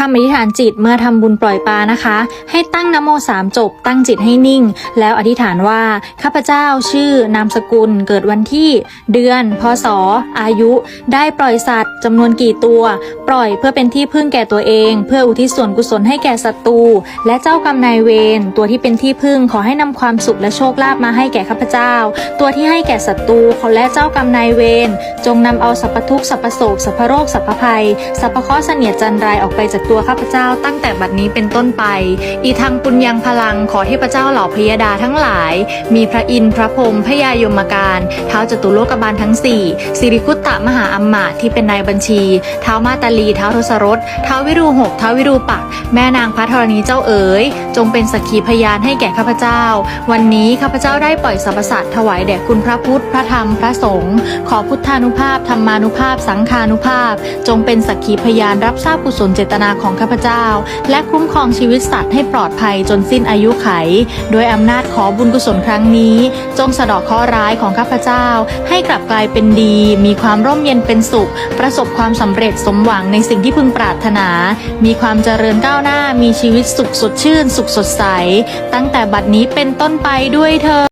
คำอธิษฐานจิตเมื่อทำบุญปล่อยปลานะคะ ให้ตั้งนโมสามจบ ตั้งจิตให้นิ่ง แล้วอธิษฐานว่าข้าพเจ้าชื่อนามสกุล เกิดวันที่ เดือน พศ อายุ ได้ปล่อยสัตว์จำนวนกี่ตัว ปล่อยเพื่อเป็นที่พึ่งแก่ตัวเอง เพื่ออุทิศส่วนกุศลให้แก่ศัตรูและเจ้ากรรมนายเวรตัวที่เป็นที่พึ่งขอให้นำความสุขและโชคลาภมาให้แก่ข้าพเจ้า ตัวที่ให้แก่ศัตรูขอและเจ้ากรรมนายเวรจงนำเอาสัพพทุกข์สัพพโศกสัพพโรคสัพพภัยสัพพเคราะห์เสนียดจันไรออกไปจากตัวข้าพเจ้าตั้งแต่บัดนี้เป็นต้นไป อีทางปุญญังพลังขอเทพเจ้าเหล่าพยดาทั้งหลาย มีพระอินทร์พระพรหมพระยายมการเท้าจตุโลกบาลทั้งสี่สิริคุตตะมหาอัมมาที่เป็นนายบัญชีเท้ามาตาลีเท้าทศรถเท้าวิรูหกเท้าวิรูปัก แม่นางพระธรณีเจ้าเอ๋ย จงเป็นสักขีพยานให้แก่ข้าพเจ้า วันนี้ข้าพเจ้าได้ปล่อยสรรพสัตว์ถวายแด่คุณพระพุทธพระธรรมพระสงฆ์ขอพุทธานุภาพธรรมานุภาพสังฆานุภาพ จงเป็นสักขีพยานรับทราบกุศลเจตนาของข้าพเจ้า และคุ้มครองชีวิตสัตว์ให้ปลอดภัยจนสิ้นอายุไข โดยอำนาจขอบุญกุศลครั้งนี้ จงสะเดอกเคราะห์ร้ายของข้าพเจ้า ให้กลับกลายเป็นดี มีความร่มเย็นเป็นสุข ประสบความสำเร็จสมหวังในสิ่งที่พึงปรารถนา มีความเจริญก้าวหน้ามีชีวิตสุขสดชื่น สุขสดใส ตั้งแต่บัดนี้เป็นต้นไปด้วยเธอ